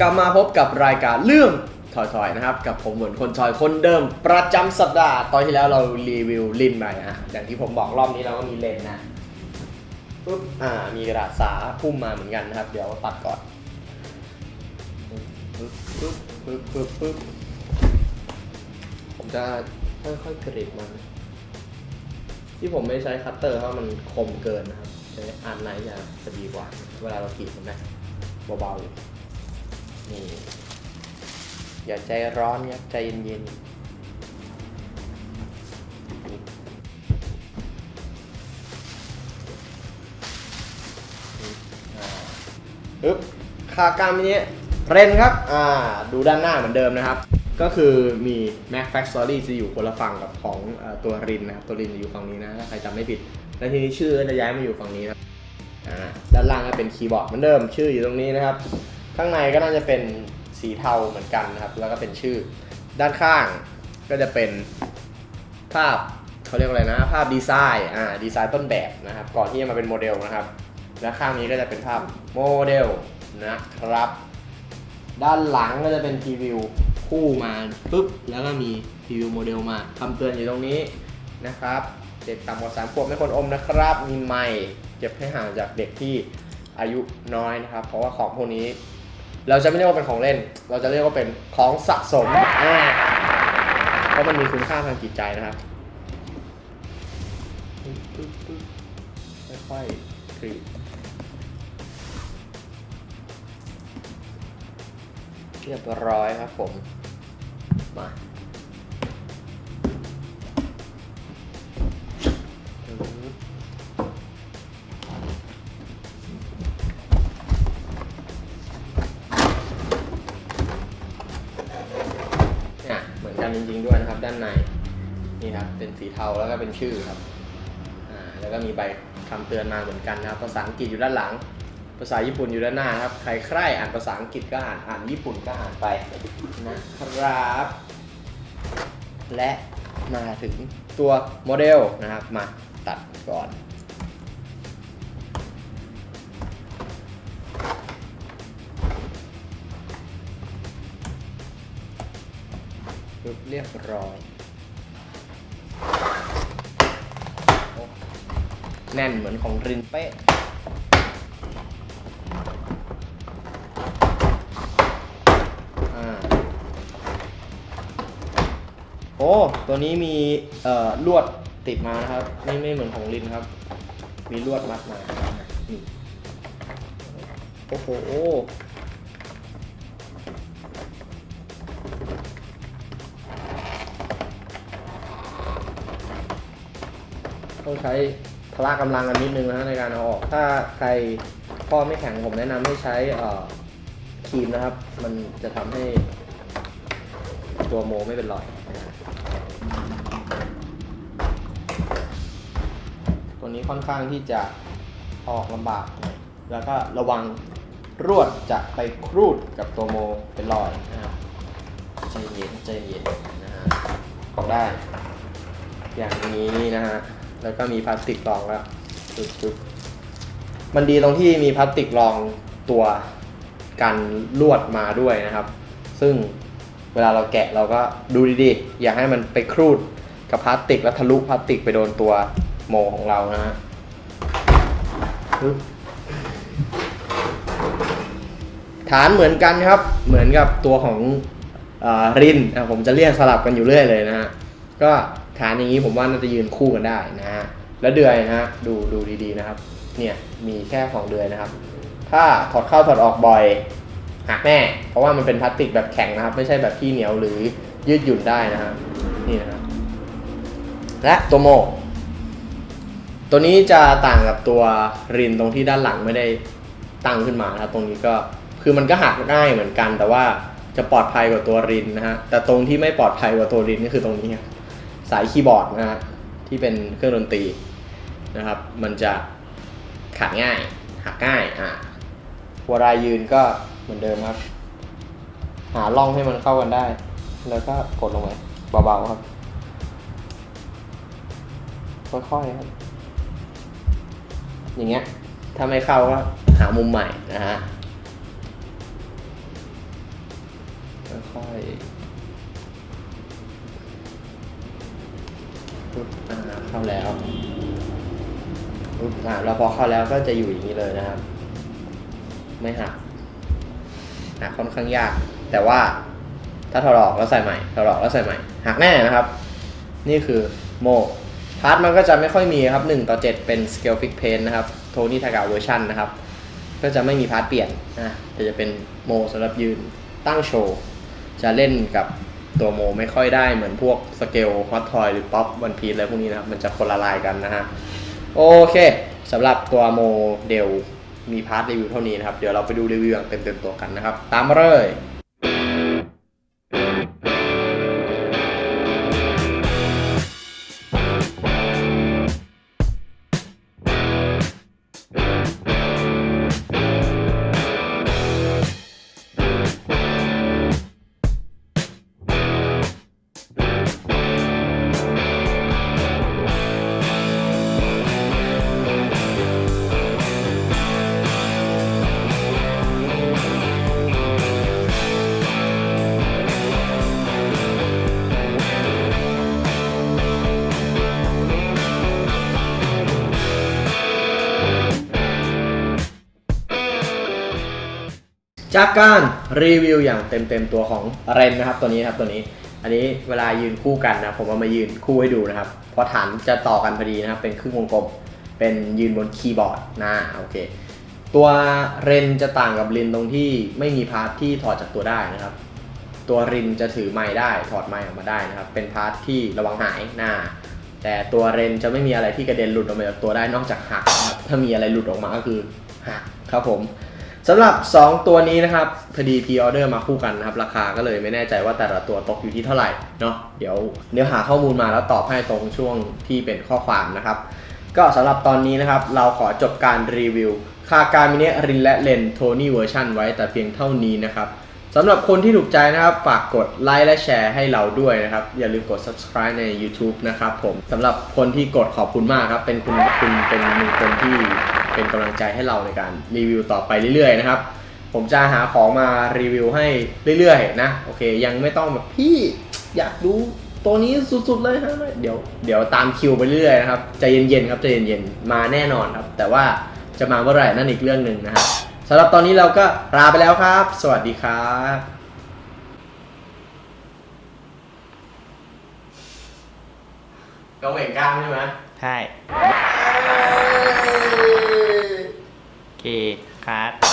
กลับมาพบกับรายการเรื่องถอยๆนะครับ กับผมเหมือนคนถอยคนเดิม ประจำสัปดาห์ตอนที่แล้วเรารีวิวลินไปอะอย่างที่ผมบอกรอบนี้เราก็มีเลนนะปุ๊บอ่ามีกระดาษสาพุ่มมาเหมือนกันนะครับ เดี๋ยวตัดก่อนปึ๊บปึ๊บปึ๊บปึ๊บปึ๊บผมจะค่อยๆกรีดมัน ที่ผมไม่ใช้คัตเตอร์เพราะมันคมเกินนะครับใช้อาร์ตไนจะจะดีกว่า เวลาเรากรีดเห็นไหมเบาๆอยู่ นี่ อย่าใจร้อนครับใจเย็นๆึบขากรรมนี้เรนครับ อ่า ดูด้านหน้าเหมือนเดิมนะครับ ก็คือมี Mac Factory จะอยู่คนละฝั่งกับของอตัวรินนะครับ ตัวรินจะอยู่ฝั่งนี้นะ ถ้าใครจำไม่ผิด แล้วทีนี้ชื่อจะย้ายมาอยู่ฝั่งนี้นะด้านล่างก็เป็นคีย์บอร์ดเหมือนเดิม ชื่ออยู่ตรงนี้นะครับ ข้างในก็น่าจะเป็นสีเทาเหมือนกันนะครับ แล้วก็เป็นชื่อ ด้านข้างก็จะเป็นภาพเขาเรียกว่าอะไรนะ ภาพดีไซน์อ่าดีไซน์ต้นแบบนะครับ ก่อนที่จะมาเป็นโมเดลนะครับ และข้างนี้ก็จะเป็นภาพโมเดลนะครับ ด้านหลังก็จะเป็นพรีวิวคู่มาปุ๊บแล้วก็มีพรีวิวโมเดลมาคำเตือนอยู่ตรงนี้นะครับ เด็กต่ำกว่าสามขวบไม่ควรอมนะครับ มีไมค์เก็บให้ห่างจากเด็กที่อายุน้อยนะครับ เพราะว่าของพวกนี้ เราจะไม่เรียกว่าเป็นของเล่น เราจะเรียกว่าเป็นของสะสมอ่าเพราะมันมีคุณค่าทางจิตใจนะครับค่อยๆกรีดเรียบร้อยครับผม มา จริง ๆด้วยนะครับ ด้านในนี่ครับเป็นสีเทาแล้วก็เป็นชื่อครับอ่าแล้วก็มีใบคำเตือนมาเหมือนกันนะครับ ภาษาอังกฤษอยู่ด้านหลัง ภาษาญี่ปุ่นอยู่ด้านหน้าครับ ใครใครอ่านภาษาอังกฤษก็อ่านอ่านญี่ปุ่นก็อ่านไปนะครับ และมาถึงตัวโมเดลนะครับมาตัดก่อน เรียบร้อยโอ้แน่นเหมือนของรินเป๊ะอ่าโอ้ ตัวนี้มีลวดติดมานะครับ ไม่ไม่เหมือนของรินครับ มีลวดมัดมานี่โอ้โห ต้องใช้พละกำลังกันนิดนึงนะในการเอาออก ถ้าใครข้อไม่แข็งผมแนะนำให้ใช้ครีมนะครับ มันจะทำให้ตัวโมไม่เป็นรอยตัวนี้ค่อนข้างที่จะออกลำบาก แล้วก็ระวังรวดจะไปครูดกับตัวโมเป็นรอยนะครับใจเย็นใจเย็นนะฮะออกได้ อย่างนี้นะฮะ แล้วก็มีพลาสติกรองแล้วปึ๊บมันดีตรงที่มีพลาสติกรองตัวกันลวดมาด้วยนะครับ ซึ่งเวลาเราแกะเราก็ดูดีๆ อย่าให้มันไปครูดกับพลาสติกแล้วทะลุพลาสติกไปโดนตัวโมของเรานะฮะฐานเหมือนกันครับ เหมือนกับตัวของอรินอะผมจะเรียกสลับกันอยู่เรื่อยเลยนะฮะ ก็ ฐานอย่างนี้ผมว่าน่าจะยืนคู่กันได้นะฮะแล้วเดือยนะฮะดูดูดีๆนะครับ เนี่ยมีแค่สองเดือยนะครับ ถ้าถอดเข้าถอดออกบ่อยหักแน่ เพราะว่ามันเป็นพลาสติกแบบแข็งนะครับ ไม่ใช่แบบที่เหนียวหรือยืดหยุ่นได้นะฮะนี่นะครับและตัวโมตัวนี้จะต่างกับตัวรินตรงที่ด้านหลังไม่ได้ตั้งขึ้นมานะครับตรงนี้ก็คือมันก็หักง่ายเหมือนกัน แต่ว่าจะปลอดภัยกว่าตัวรินนะฮะแต่ตรงที่ไม่ปลอดภัยกว่าตัวรินก็คือตรงนี้ครับ สายคีย์บอร์ดนะฮะที่เป็นเครื่องดนตรีนะครับ มันจะขาดง่ายหักง่ายอะวลายืนก็เหมือนเดิมครับ หาร่องให้มันเข้ากันได้ แล้วก็กดลงไปเบาๆครับ ค่อยๆครับ อย่างเงี้ย ถ้าไม่เข้าก็หามุมใหม่นะฮะค่อย ปุ๊บอ่าเข้าแล้วปุ๊บอ่าแล้วพอเข้าแล้วก็จะอยู่อย่างนี้เลยนะครับ ไม่หักหักค่อนข้างยาก แต่ว่าถ้าถอดออกแล้วใส่ใหม่ถอดออกแล้วใส่ใหม่หักแน่นะครับ นี่คือโมพาร์ทมันก็จะไม่ค่อยมีครับ1ต่อ 7 เป็น scale fix p a i n นะครับโทนี่ทากาเวอร์ชันนะครับ ก็จะไม่มีพาร์ทเปลี่ยนนะแต่จะเป็นโมสำหรับยืนตั้งโชว์ จะเล่นกับ ตัวโมไม่ค่อยได้เหมือนพวกสเกลฮอตทอยหรือป๊อปวันพีซอะไรพวกนี้นะครับ มันจะคนละลายกันนะฮะ โอเคสำหรับตัวโมเดลมีพาร์ทรีวิวเท่านี้นะครับ เดี๋ยวเราไปดูรีวิวอย่างเต็มๆตัวกันนะครับ ตามมาเลย จากการรีวิวอย่างเต็มๆตัวของเรนนะครับตัวนี้นะครับตัวนี้ อันนี้เวลายืนคู่กันนะผมเอามายืนคู่ให้ดูนะครับ เพราะฐานจะต่อกันพอดีนะครับ เป็นครึ่งวงกลม เป็นยืนบนคีย์บอร์ดนะโอเค ตัวเรนจะต่างกับรินตรงที่ไม่มีพาร์ทที่ถอดจากตัวได้นะครับ ตัวรินจะถือไม้ได้ถอดไม้ออกมาได้นะครับ เป็นพาร์ทที่ระวังหายหน้าแต่ตัวเรนจะไม่มีอะไรที่กระเด็นหลุดออกมาจากตัวได้นอกจากหักนะถ้ามีอะไรหลุดออกมาก็คือหักครับผม สำหรับ 2 ตัวนี้นะครับพอดีพีออเดอร์มาคู่กันนะครับ ราคาก็เลยไม่แน่ใจว่าแต่ละตัวตกอยู่ที่เท่าไหร่เนาะเดี๋ยวเดี๋ยวหาข้อมูลมาแล้วตอบให้ตรงช่วงที่เป็นข้อความนะครับ ก็สำหรับตอนนี้นะครับ เราขอจบการรีวิวคาการมิเนรินและเลนโทนี่เวอร์ชันไว้แต่เพียงเท่านี้นะครับสำหรับคนที่ถูกใจนะครับ ฝากกดไลค์และแชร์ให้เราด้วยนะครับ อย่าลืมกด subscribe ใน YouTube นะครับผมสำหรับคนที่กดขอบคุณมากครับ เป็นคุณคุณเป็นหนึ่งคนที่ เป็นกำลังใจให้เราในการรีวิวต่อไปเรื่อยๆนะครับ ผมจะหาของมารีวิวให้เรื่อยๆนะโอเค ยังไม่ต้องแบบพี่อยากดูตัวนี้สุดๆเลยฮะเดี๋ยวเดี๋ยวตามคิวไปเรื่อยๆนะครับใจเย็นๆครับใจเย็นๆมาแน่นอนครับ แต่ว่าจะมาเมื่อไหร่นั่นอีกเรื่องหนึ่งนะฮะสำหรับตอนนี้เราก็ลาไปแล้วครับ สวัสดีครับก็เหม่งกล้ามใช่ไหมใช่โอ เกคัด